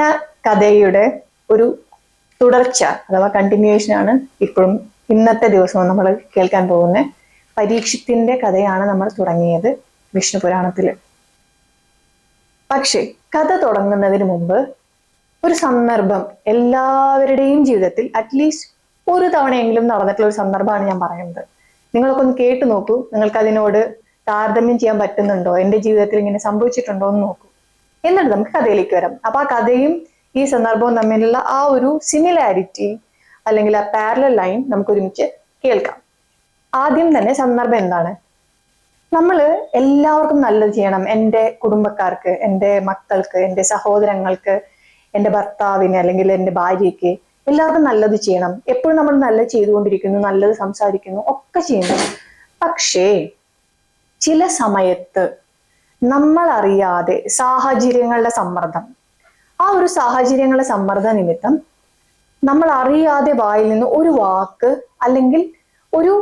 കഴിഞ്ഞ കഥയുടെ ഒരു തുടർച്ച അഥവാ കണ്ടിന്യൂവേഷൻ ആണ് ഇപ്പോഴും ഇന്നത്തെ ദിവസവും നമ്മൾ കേൾക്കാൻ പോകുന്ന പരീക്ഷത്തിന്റെ കഥയാണ് നമ്മൾ തുടങ്ങിയത് വിഷ്ണു പുരാണത്തിൽ പക്ഷേ കഥ തുടങ്ങുന്നതിന് മുമ്പ് ഒരു സന്ദർഭം എല്ലാവരുടെയും ജീവിതത്തിൽ അറ്റ്ലീസ്റ്റ് ഒരു തവണയെങ്കിലും നടന്നിട്ടുള്ള ഒരു സന്ദർഭമാണ് ഞാൻ പറയുന്നത്. നിങ്ങളൊക്കെ ഒന്ന് കേട്ടു നോക്കൂ. നിങ്ങൾക്ക് അതിനോട് താരതമ്യം ചെയ്യാൻ പറ്റുന്നുണ്ടോ? എന്റെ ജീവിതത്തിൽ ഇങ്ങനെ സംഭവിച്ചിട്ടുണ്ടോ എന്ന് നോക്കൂ. എന്നിട്ട് നമുക്ക് കഥയിലേക്ക് വരാം. അപ്പൊ ആ കഥയും ഈ സന്ദർഭവും തമ്മിലുള്ള ആ ഒരു സിമിലാരിറ്റി അല്ലെങ്കിൽ ആ പാരലൽ ലൈൻ നമുക്ക് ഒരുമിച്ച് കേൾക്കാം. ആദ്യം തന്നെ സന്ദർഭം എന്താണ്? നമ്മൾ എല്ലാവർക്കും നല്ലത് ചെയ്യണം. എന്റെ കുടുംബക്കാർക്ക് എന്റെ മക്കൾക്ക് എന്റെ സഹോദരങ്ങൾക്ക് എന്റെ ഭർത്താവിന് അല്ലെങ്കിൽ എന്റെ ഭാര്യയ്ക്ക് എല്ലാവർക്കും നല്ലത് ചെയ്യണം. എപ്പോഴും നമ്മൾ നല്ലത് ചെയ്തുകൊണ്ടിരിക്കുന്നു നല്ലത് സംസാരിക്കുന്നു ഒക്കെ ചെയ്യുന്നു. പക്ഷേ ചില സമയത്ത് നമ്മൾ അറിയാതെ സാഹചര്യങ്ങളുടെ സമ്മർദ്ദം. ആ ഒരു സാഹചര്യങ്ങളുടെ സമ്മർദ്ദ നിമിത്തം നമ്മൾ അറിയാതെ വായിൽ നിന്ന് ഒരു വാക്ക് അല്ലെങ്കിൽ ഒരു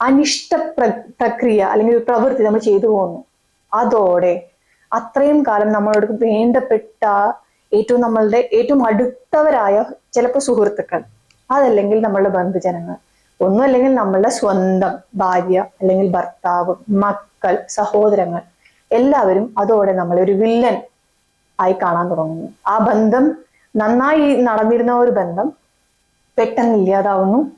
അനിഷ്ട പ്ര പ്രക്രിയ അല്ലെങ്കിൽ ഒരു പ്രവൃത്തി നമ്മൾ ചെയ്തു പോകുന്നു അതോടെ അത്രയും കാലം നമ്മളോട് വേണ്ടപ്പെട്ട ഏറ്റവും നമ്മളുടെ ഏറ്റവും അടുത്തവരായ ചിലപ്പോൾ സുഹൃത്തുക്കൾ അതല്ലെങ്കിൽ നമ്മളുടെ ബന്ധുജനങ്ങൾ ഒന്നും അല്ലെങ്കിൽ നമ്മളുടെ സ്വന്തം ഭാര്യ അല്ലെങ്കിൽ ഭർത്താവ് മക്കൾ സഹോദരങ്ങൾ എല്ലാവരും അതോടെ നമ്മൾ ഒരു വില്ലൻ ആയി കാണാൻ തുടങ്ങുന്നു. ആ ബന്ധം നന്നായി നടന്നിരുന്ന ഒരു ബന്ധം പെട്ടെന്ന് ഇല്ലാതാവുന്നു.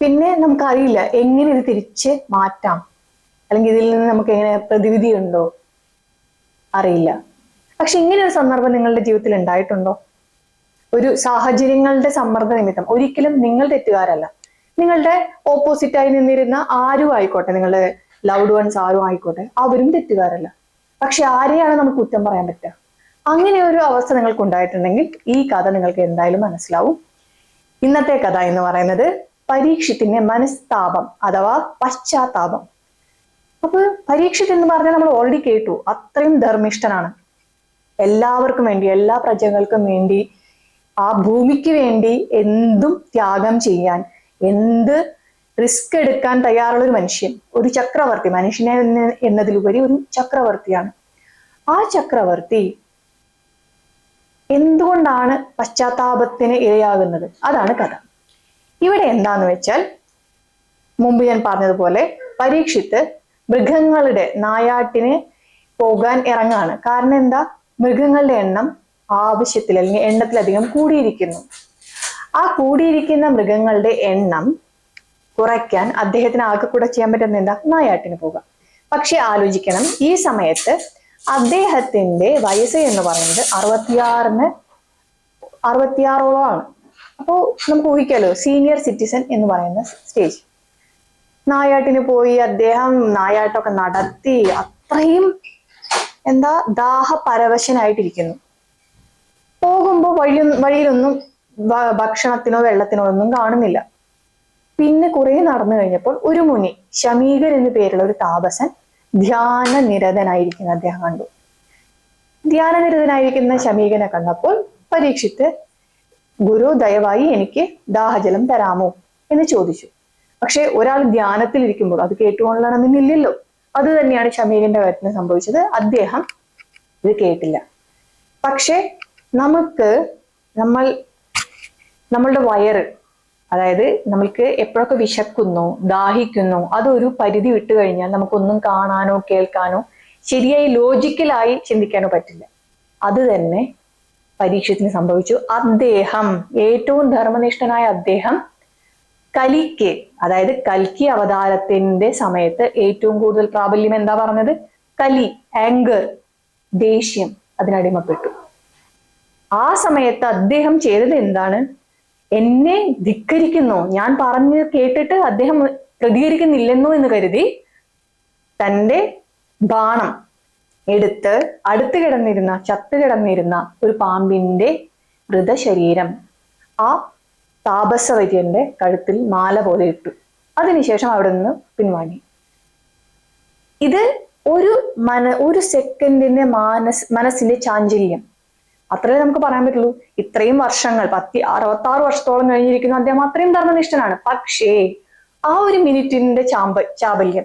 പിന്നെ നമുക്കറിയില്ല എങ്ങനെ ഇത് തിരിച്ച് മാറ്റാം? അല്ലെങ്കിൽ ഇതിൽ നിന്ന് നമുക്ക് എങ്ങനെ പ്രതിവിധി ഉണ്ടോ? അറിയില്ല. പക്ഷെ ഇങ്ങനെ ഒരു സന്ദർഭം നിങ്ങളുടെ ജീവിതത്തിൽ ഉണ്ടായിട്ടുണ്ടോ? ഒരു സാഹചര്യങ്ങളുടെ സമ്മർദ്ദ നിമിത്തം. ഒരിക്കലും നിങ്ങൾ തെറ്റുകാരല്ല. നിങ്ങളുടെ ഓപ്പോസിറ്റ് ആയി നിന്നിരുന്ന ആരും ആയിക്കോട്ടെ നിങ്ങളുടെ ലൗഡ് വൺസ് ആരും ആയിക്കോട്ടെ അവരും തെറ്റുകാരല്ല. പക്ഷെ ആരെയാണ് നമുക്ക് കുറ്റം പറയാൻ പറ്റുക? അങ്ങനെ ഒരു അവസ്ഥ നിങ്ങൾക്ക് ഉണ്ടായിട്ടുണ്ടെങ്കിൽ ഈ കഥ നിങ്ങൾക്ക് എന്തായാലും മനസ്സിലാവും. ഇന്നത്തെ കഥ എന്ന് പറയുന്നത് പരീക്ഷത്തിന്റെ മനസ്താപം അഥവാ പശ്ചാത്താപം. അപ്പൊ പരീക്ഷിത് എന്ന് പറഞ്ഞാൽ നമ്മൾ ഓൾറെഡി കേട്ടു അത്രയും ധർമ്മിഷ്ഠനാണ്. എല്ലാവർക്കും വേണ്ടി എല്ലാ പ്രജകൾക്കും വേണ്ടി ആ ഭൂമിക്ക് വേണ്ടി എന്തും ത്യാഗം ചെയ്യാൻ എന്ത് റിസ്ക് എടുക്കാൻ തയ്യാറുള്ള ഒരു മനുഷ്യൻ ഒരു ചക്രവർത്തി മനുഷ്യനെ എന്നതിലുപരി ഒരു ചക്രവർത്തിയാണ്. ആ ചക്രവർത്തി എന്തുകൊണ്ടാണ് പശ്ചാത്താപത്തിന് ഇരയാകുന്നത്? അതാണ് കഥ. ഇവിടെ എന്താന്ന് വെച്ചാൽ മുമ്പ് ഞാൻ പറഞ്ഞതുപോലെ പരീക്ഷിത്ത് മൃഗങ്ങളുടെ നായാട്ടിന് പോകാൻ ഇറങ്ങാണ്. കാരണം എന്താ? മൃഗങ്ങളുടെ എണ്ണം ആവശ്യത്തിൽ അല്ലെങ്കിൽ എണ്ണത്തിലധികം കൂടിയിരിക്കുന്നു. ആ കൂടിയിരിക്കുന്ന മൃഗങ്ങളുടെ എണ്ണം കുറയ്ക്കാൻ അദ്ദേഹത്തിന് ആകെ കൂടെ ചെയ്യാൻ പറ്റുന്ന എന്താ? നായാട്ടിന് പോകാം. പക്ഷെ ആലോചിക്കണം ഈ സമയത്ത് അദ്ദേഹത്തിന്റെ വയസ്സ് എന്ന് പറയുന്നത് അറുപത്തിയാറിന് അറുപത്തിയാറോളമാണ്. അപ്പോൾ നമുക്ക് ഊഹിക്കാലോ സീനിയർ സിറ്റിസൺ എന്ന് പറയുന്ന സ്റ്റേജ് നായാട്ടിന് പോയി അദ്ദേഹം നായാട്ടമൊക്കെ നടത്തി അത്രയും എന്താ ദാഹപരവശനായിട്ടിരിക്കുന്നു പോകുമ്പോ വഴി വഴിയിലൊന്നും ഭക്ഷണത്തിനോ വെള്ളത്തിനോ ഒന്നും കാണുന്നില്ല. പിന്നെ കുറെ നടന്നു കഴിഞ്ഞപ്പോൾ ഒരു മുനി ശമീകർ എന്നു പേരുള്ള ഒരു താപസൻ ധ്യാന നിരതനായിരിക്കുന്ന അദ്ദേഹം കണ്ടു. ധ്യാന നിരതനായിരിക്കുന്ന ശമീകനെ കണ്ടപ്പോൾ പരീക്ഷിത്ത് ഗുരു ദയവായി എനിക്ക് ദാഹജലം തരാമോ? എന്ന് ചോദിച്ചു. പക്ഷെ ഒരാൾ ധ്യാനത്തിൽ ഇരിക്കുമ്പോൾ അത് കേട്ടുകൊള്ളണമെന്നില്ലല്ലോ അത് തന്നെയാണ് ഷമീകന്റെ കാര്യത്തിന് സംഭവിച്ചത്. അദ്ദേഹം ഇത് കേട്ടില്ല. പക്ഷെ നമുക്ക് നമ്മൾ നമ്മളുടെ വയറ് അതായത് നമ്മൾക്ക് എപ്പോഴൊക്കെ വിശക്കുന്നു ദാഹിക്കുന്നു അതൊരു പരിധി വിട്ടു കഴിഞ്ഞാൽ നമുക്കൊന്നും കാണാനോ കേൾക്കാനോ ശരിയായി ലോജിക്കലായി ചിന്തിക്കാനോ പറ്റില്ല. അത് തന്നെ പരീക്ഷത്തിന് സംഭവിച്ചു. അദ്ദേഹം ഏറ്റവും ധർമ്മനിഷ്ഠനായ അദ്ദേഹം കലിക്ക് അതായത് കൽക്കി അവതാരത്തിന്റെ സമയത്ത് ഏറ്റവും കൂടുതൽ പ്രാബല്യം എന്താ പറഞ്ഞത്? കലി ആങ്കർ ദേഷ്യം അതിനടിമപ്പെട്ടു. ആ സമയത്ത് അദ്ദേഹം ചെയ്തത് എന്താണ്? എന്നെ ധിക്കരിക്കുന്നു. ഞാൻ പറഞ്ഞു കേട്ടിട്ട് അദ്ദേഹം പ്രതികരിക്കുന്നില്ലെന്നോ എന്ന് കരുതി തന്റെ ബാണം എടുത്ത് അടുത്ത് കിടന്നിരുന്ന ചത്തു കിടന്നിരുന്ന ഒരു പാമ്പിന്റെ മൃതശരീരം ആ താപസവര്യന്റെ കഴുത്തിൽ മാല പോലെ ഇട്ടു. അതിനുശേഷം അവിടെ നിന്ന് പിൻവാങ്ങി. ഇത് ഒരു മന ഒരു സെക്കൻഡിന്റെ മാനസ് മനസ്സിന്റെ ചാഞ്ചല്യം. അത്രേ നമുക്ക് പറയാൻ പറ്റുള്ളൂ. ഇത്രയും വർഷങ്ങൾ പത്തി അറുപത്തി ആറ് വർഷത്തോളം കഴിഞ്ഞിരിക്കുന്ന. അദ്ദേഹം അത്രയും ധർമ്മനിഷ്ഠനാണ്. പക്ഷേ ആ ഒരു മിനിറ്റിന്റെ ചാമ്പ ചാബല്യം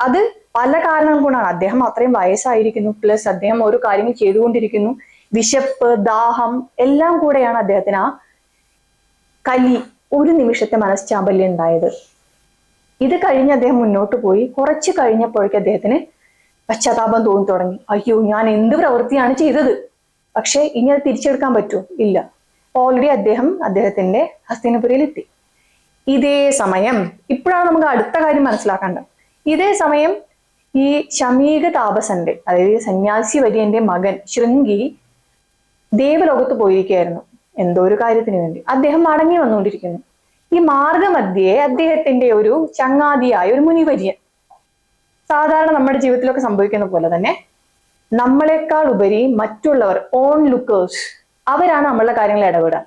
അത് പല കാരണങ്ങൾ കൊണ്ടാണ്. അദ്ദേഹം അത്രയും വയസ്സായിരിക്കുന്നു. പ്ലസ് അദ്ദേഹം ഓരോ കാര്യങ്ങൾ ചെയ്തുകൊണ്ടിരിക്കുന്നു. വിശപ്പ് ദാഹം എല്ലാം കൂടെയാണ് അദ്ദേഹത്തിന് ആ കലി ഒരു നിമിഷത്തെ മനസ്ചാമ്പല്യം ഉണ്ടായത്. ഇത് കഴിഞ്ഞ് അദ്ദേഹം മുന്നോട്ട് പോയി. കുറച്ച് കഴിഞ്ഞപ്പോഴേക്കും അദ്ദേഹത്തിന് പശ്ചാത്താപം തോന്നി തുടങ്ങി. അയ്യോ ഞാൻ എന്ത് പ്രവൃത്തിയാണ് ചെയ്തത്? പക്ഷെ ഇനി അത് തിരിച്ചെടുക്കാൻ പറ്റുമോ ഇല്ല. ഓൾറെഡി അദ്ദേഹം അദ്ദേഹത്തിന്റെ ഹസ്തിനപുരയിൽ എത്തി ഇതേ സമയം ഇപ്പോഴാണ് നമുക്ക് അടുത്ത കാര്യം മനസ്സിലാക്കേണ്ടത്. ഇതേ സമയം ഈ ശമീക താപസന്റെ അതായത് സന്യാസി വര്യന്റെ മകൻ ശൃംഗി ദേവലോകത്ത് പോയിരിക്കുകയായിരുന്നു. എന്തോ ഒരു കാര്യത്തിന് വേണ്ടി. അദ്ദേഹം മടങ്ങി വന്നുകൊണ്ടിരിക്കുന്നു. ഈ മാർഗമധ്യേ അദ്ദേഹത്തിന്റെ ഒരു ചങ്ങാതിയായ ഒരു മുനിവര്യൻ. സാധാരണ നമ്മുടെ ജീവിതത്തിലൊക്കെ സംഭവിക്കുന്ന പോലെ തന്നെ നമ്മളെക്കാൾ ഉപരി മറ്റുള്ളവർ ഓൺ ലുക്കേഴ്സ് അവരാണ് നമ്മളുടെ കാര്യങ്ങൾ ഇടപെടുക.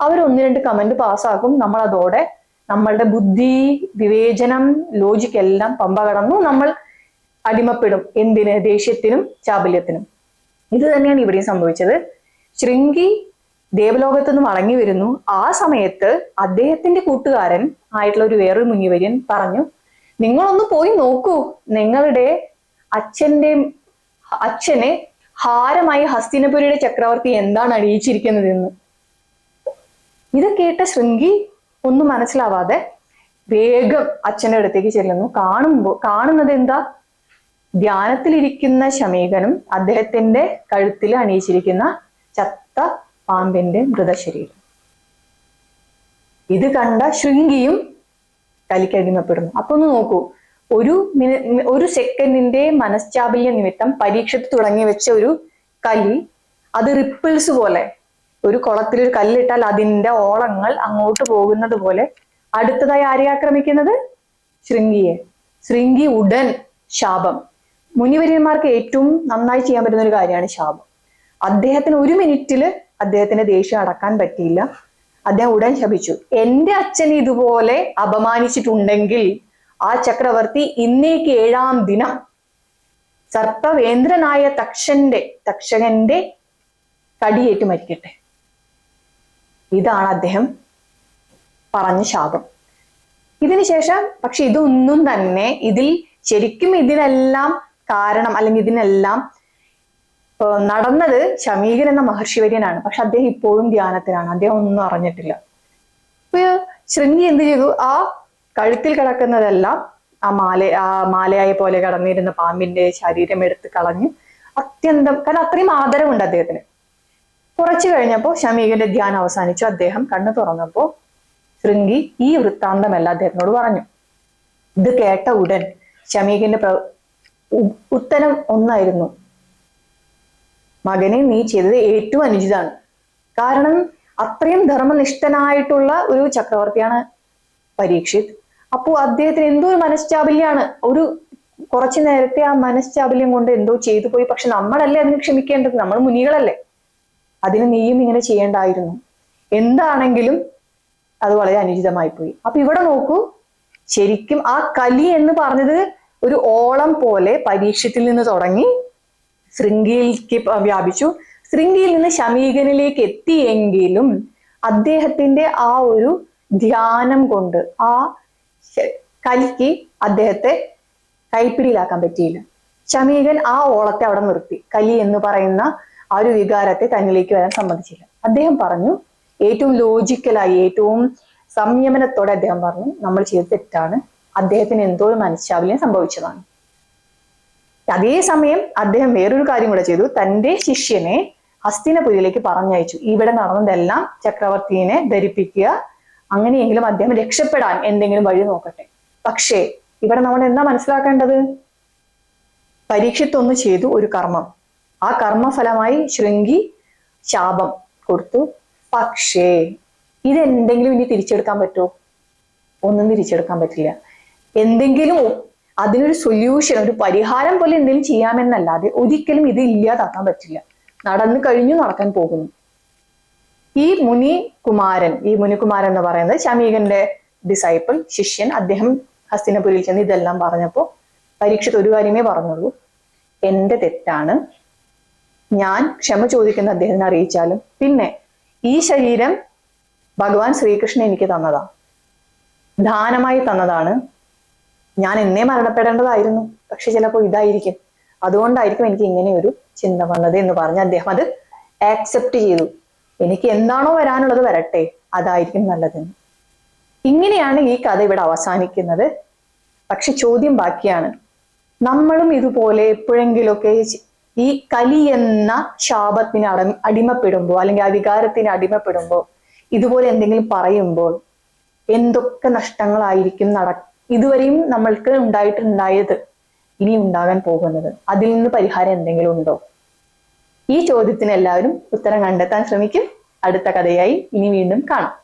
അവർ ഒന്ന് രണ്ട് കമന്റ് പാസ്സാക്കും നമ്മൾ അതോടെ നമ്മളുടെ ബുദ്ധി വിവേചനം ലോജിക് എല്ലാം പമ്പ കടന്നു നമ്മൾ അടിമപ്പെടും. എന്തിന്? ദേഷ്യത്തിനും ചാബല്യത്തിനും. ഇത് തന്നെയാണ് ഇവിടെയും സംഭവിച്ചത്. ശൃംഗി ദേവലോകത്ത് നിന്ന് മടങ്ങി വരുന്നു. ആ സമയത്ത് അദ്ദേഹത്തിന്റെ കൂട്ടുകാരൻ ആയിട്ടുള്ള ഒരു വേറൊരു മുങ്ങിവര്യൻ പറഞ്ഞു നിങ്ങളൊന്ന് പോയി നോക്കൂ. നിങ്ങളുടെ അച്ഛന്റെ അച്ഛനെ ഹാരമായി ഹസ്തിനപുരിയുടെ ചക്രവർത്തി എന്താണ് അണിയിച്ചിരിക്കുന്നത് എന്ന് ഇത് കേട്ട ശൃംഗി ഒന്നും മനസ്സിലാവാതെ വേഗം അച്ഛന്റെ അടുത്തേക്ക് ചെല്ലുന്നു. കാണുമ്പോൾ കാണുന്നത് എന്താ? ധ്യാനത്തിലിരിക്കുന്ന ശമീകനും അദ്ദേഹത്തിന്റെ കഴുത്തിൽ അണിയിച്ചിരിക്കുന്ന ചത്ത പാമ്പിന്റെ മൃതശരീരം. ഇത് കണ്ട ശൃംഗിയും കലിക്കടിമപ്പെടുന്നു അപ്പൊ ഒന്ന് നോക്കൂ. ഒരു മിനി ഒരു സെക്കൻഡിന്റെ മനശ്ചാബല്യ നിമിത്തം പരീക്ഷത്ത് തുടങ്ങി വെച്ച ഒരു കലി അത് റിപ്പിൾസ് പോലെ. ഒരു കുളത്തിൽ ഒരു കല്ലിട്ടാൽ അതിന്റെ ഓളങ്ങൾ അങ്ങോട്ട് പോകുന്നത് പോലെ. അടുത്തതായി ആരെ ആക്രമിക്കുന്നത്? ശൃംഗിയെ. ശൃംഗി ഉടൻ ശാപം. മുനിവര്യന്മാർക്ക് ഏറ്റവും നന്നായി ചെയ്യാൻ പറ്റുന്ന ഒരു കാര്യമാണ് ശാപം. അദ്ദേഹത്തിന് ഒരു മിനിറ്റിൽ അദ്ദേഹത്തിന്റെ ദേഷ്യം അടക്കാൻ പറ്റിയില്ല. അദ്ദേഹം ഉടൻ ശപിച്ചു. എന്റെ അച്ഛൻ ഇതുപോലെ അപമാനിച്ചിട്ടുണ്ടെങ്കിൽ ആ ചക്രവർത്തി ഇന്നേക്ക് ഏഴാം ദിനം. സർപ്പവേന്ദ്രനായ തക്ഷന്റെ തക്ഷകന്റെ കടിയേറ്റ് മരിക്കട്ടെ. ഇതാണ് അദ്ദേഹം പറഞ്ഞ ശാപം. ഇതിനുശേഷം പക്ഷെ ഇതൊന്നും തന്നെ ഇതിൽ ശരിക്കും ഇതിനെല്ലാം കാരണം അല്ലെങ്കിൽ ഇതിനെല്ലാം നടന്നത് ശമീകൻ എന്ന മഹർഷിവര്യനാണ്. പക്ഷെ അദ്ദേഹം ഇപ്പോഴും ധ്യാനത്തിലാണ്. അദ്ദേഹം ഒന്നും അറിഞ്ഞിട്ടില്ല. ശൃംഗി എന്ത് ചെയ്തു? ആ കഴുത്തിൽ കിടക്കുന്നതെല്ലാം ആ മാല ആ മാലയായി പോലെ കടന്നിരുന്ന പാമ്പിന്റെ ശരീരം എടുത്ത് കളഞ്ഞു അത്യന്തം കാരണം അത്രയും ആദരവുണ്ട് അദ്ദേഹത്തിന്. കുറച്ചു കഴിഞ്ഞപ്പോൾ ഷമീകന്റെ ധ്യാനം അവസാനിച്ചു. അദ്ദേഹം കണ്ണു തുറന്നപ്പോ ശൃംഗി ഈ വൃത്താന്തമല്ല അദ്ദേഹത്തിനോട് പറഞ്ഞു. ഇത് കേട്ട ഉടൻ ഷമീകന്റെ പ്ര ഉത്തരം ഒന്നായിരുന്നു. മകനെ നീ ചെയ്തത് ഏറ്റവും അനുചിതാണ് കാരണം അത്രയും ധർമ്മനിഷ്ഠനായിട്ടുള്ള ഒരു ചക്രവർത്തിയാണ് പരീക്ഷിത്. അപ്പോ അദ്ദേഹത്തിന് എന്തോ ഒരു മനഃചാബല്യാണ് ഒരു കുറച്ചു നേരത്തെ ആ മനഃചാബല്യം കൊണ്ട് എന്തോ ചെയ്തു പോയി. പക്ഷെ നമ്മളല്ലേ അതിന് ക്ഷമിക്കേണ്ടത്? നമ്മൾ മുനികളല്ലേ. അതിന് നീയും ഇങ്ങനെ ചെയ്യേണ്ടായിരുന്നു. എന്താണെങ്കിലും അത് വളരെ അനുചിതമായി പോയി. അപ്പൊ ഇവിടെ നോക്കൂ. ശരിക്കും ആ കലി എന്ന് പറഞ്ഞത് ഒരു ഓളം പോലെ പരീക്ഷത്തിൽ നിന്ന് തുടങ്ങി ശൃംഗിയിലേക്ക് വ്യാപിച്ചു. ശൃംഗിയിൽ നിന്ന് ശമീകനിലേക്ക് എത്തിയെങ്കിലും അദ്ദേഹത്തിന്റെ ആ ഒരു ധ്യാനം കൊണ്ട് ആ കലിക്ക് അദ്ദേഹത്തെ കൈപ്പിടിയിലാക്കാൻ പറ്റിയില്ല. ശമീകൻ ആ ഓളത്തെ അവിടെ നിർത്തി. കലി എന്ന് പറയുന്ന ആ ഒരു വികാരത്തെ തന്നിലേക്ക് വരാൻ സമ്മതിച്ചില്ല. അദ്ദേഹം പറഞ്ഞു ഏറ്റവും ലോജിക്കലായി ഏറ്റവും സംയമനത്തോടെ അദ്ദേഹം പറഞ്ഞു നമ്മൾ ചെയ്ത് തെറ്റാണ്. അദ്ദേഹത്തിന് എന്തോ ഒരു മനഃശാബല്യം സംഭവിച്ചതാണ്. അതേസമയം അദ്ദേഹം വേറൊരു കാര്യം കൂടെ ചെയ്തു. തന്റെ ശിഷ്യനെ ഹസ്തിനപുരിയിലേക്ക് പറഞ്ഞയച്ചു. ഇവിടെ നടന്നതെല്ലാം ചക്രവർത്തിയെ ധരിപ്പിക്കുക അങ്ങനെയെങ്കിലും അദ്ദേഹം രക്ഷപ്പെടാൻ എന്തെങ്കിലും വഴി നോക്കട്ടെ. പക്ഷേ ഇവിടെ നമ്മൾ എന്താ മനസ്സിലാക്കേണ്ടത്? പരീക്ഷത്തൊന്ന് ചെയ്തു ഒരു കർമ്മം. ആ കർമ്മഫലമായി ശൃംഗി ശാപം കൊടുത്തു. പക്ഷേ ഇതെന്തെങ്കിലും ഇനി തിരിച്ചെടുക്കാൻ പറ്റുമോ? ഒന്നും തിരിച്ചെടുക്കാൻ പറ്റില്ല. എന്തെങ്കിലും അതിനൊരു സൊല്യൂഷൻ ഒരു പരിഹാരം പോലെ എന്തെങ്കിലും ചെയ്യാമെന്നല്ലാതെ ഒരിക്കലും ഇത് ഇല്ലാതാക്കാൻ പറ്റില്ല. നടന്നു കഴിഞ്ഞു നടക്കാൻ പോകുന്നു. ഈ മുനി കുമാരൻ ഈ മുനികുമാരൻ എന്ന് പറയുന്നത് ശമീകന്റെ ഡിസൈപ്പിൾ ശിഷ്യൻ. അദ്ദേഹം ഹസ്തിനപുരിയിൽ ചെന്ന് ഇതെല്ലാം പറഞ്ഞപ്പോൾ പരീക്ഷത്ത് ഒരു കാര്യമേ പറഞ്ഞുള്ളൂ. എന്റെ തെറ്റാണ്. ഞാൻ ക്ഷമ ചോദിക്കുന്ന അദ്ദേഹത്തിനെ അറിയിച്ചാലും. പിന്നെ ഈ ശരീരം ഭഗവാൻ ശ്രീകൃഷ്ണൻ എനിക്ക് തന്നതാ. ദാനമായി തന്നതാണ്. ഞാൻ എന്നേ മരണപ്പെടേണ്ടതായിരുന്നു. പക്ഷെ ചിലപ്പോൾ ഇതായിരിക്കും. അതുകൊണ്ടായിരിക്കും എനിക്ക് ഇങ്ങനെ ഒരു ചിന്ത വന്നത് എന്ന് പറഞ്ഞ് അദ്ദേഹം അത് ആക്സെപ്റ്റ് ചെയ്തു. എനിക്ക് എന്താണോ വരാനുള്ളത് വരട്ടെ അതായിരിക്കും നല്ലതെന്ന് ഇങ്ങനെയാണ് ഈ കഥ ഇവിടെ അവസാനിക്കുന്നത്. പക്ഷെ ചോദ്യം ബാക്കിയാണ്. നമ്മളും ഇതുപോലെ എപ്പോഴെങ്കിലുമൊക്കെ ചി- ഈ കലി എന്ന ശാപത്തിന് അട അടിമപ്പെടുമ്പോൾ അല്ലെങ്കിൽ ആ വികാരത്തിന് അടിമപ്പെടുമ്പോൾ ഇതുപോലെ എന്തെങ്കിലും പറയുമ്പോൾ എന്തൊക്കെ നഷ്ടങ്ങളായിരിക്കും നട ഇതുവരെയും നമ്മൾക്ക് ഉണ്ടായിട്ടുണ്ടായത് ഇനി ഉണ്ടാകാൻ പോകുന്നത്? അതിൽ നിന്ന് പരിഹാരം എന്തെങ്കിലും ഉണ്ടോ? ഈ ചോദ്യത്തിന് എല്ലാവരും ഉത്തരം കണ്ടെത്താൻ ശ്രമിക്കും. അടുത്ത കഥയായി ഇനി വീണ്ടും കാണാം.